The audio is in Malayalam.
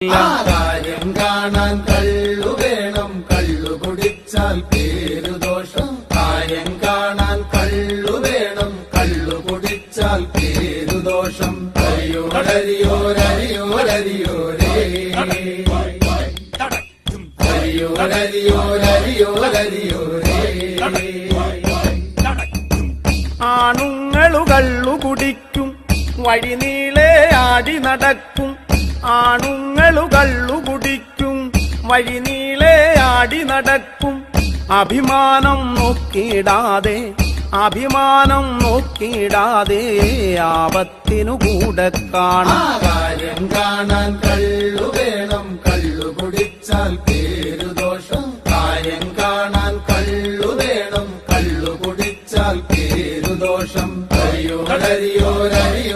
കാര്യം കാണാൻ കള്ളു വേണം കള്ളു കുടിച്ചാൽ പേരുദോഷം കാര്യം കാണാൻ കള്ളു വേണം കള്ളു കുടിച്ചാൽ പേരുദോഷം അരിയോരരിയോരരിയോരരിയോരേ ആണുങ്ങളു ആണുങ്ങളുകള്ളു കുടിക്കും. വഴി വഴിനീളെ ആടി നടക്കും. ആണുങ്ങളുകള്ളു കുടിക്കും വഴിനീളെ ആടി നടക്കും. അഭിമാനം നോക്കിയിടാതെ അഭിമാനം നോക്കിയിടാതെ ആപത്തിനു കൂടെ കാണാം. കാണാൻ കള്ളു വേണം. കള്ളു കുടിച്ചാൽ പേരു ദോഷം. കാര്യം കാണാൻ കള്ളു വേണം. കള്ളു കുടിച്ചാൽ പേരു ദോഷം. അരിയോരരിയോരരിയോരേ